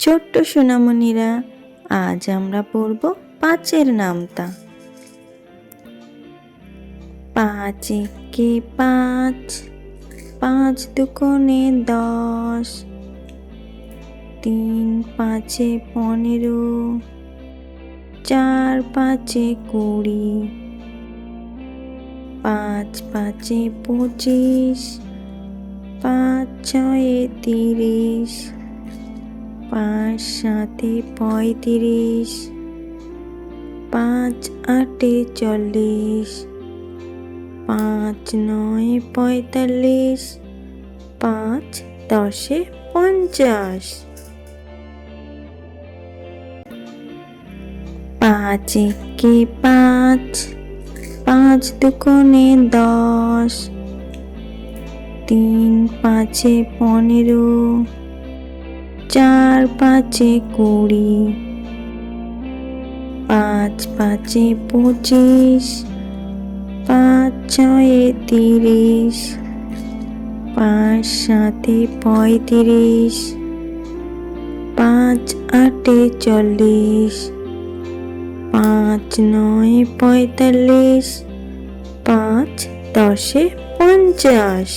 ছোট্ট সোনামণিরা, আজ আমরা পড়ব পাঁচের নামতা। পাঁচ একে পাঁচ পাঁচ দুকোণে দশ, তিন পাঁচে পনেরো, চার পাঁচে কুড়ি, পাঁচ পাঁচে পঁচিশ, পাঁচ ছয়ে তিরিশ পাঁচ, সাতে, পঁয়ত্রিশ, পাঁচ, আটে, চল্লিশ, পাঁচ, নয়, পঁয়তাল্লিশ, পাঁচ, দশে, পঞ্চাশ। পাঁচ একে পাঁচ পাঁচ দুকোণে দশ, তিন পাঁচে পনেরো চার পাঁচে কুড়ি, পাঁচ পাঁচে পঁচিশ, পাঁচ ছয়ে তিরিশ, পাঁচ সাতে পঁয়ত্রিশ, পাঁচ আটে চল্লিশ, পাঁচ নয় পঁয়তাল্লিশ, পাঁচ দশে পঞ্চাশ।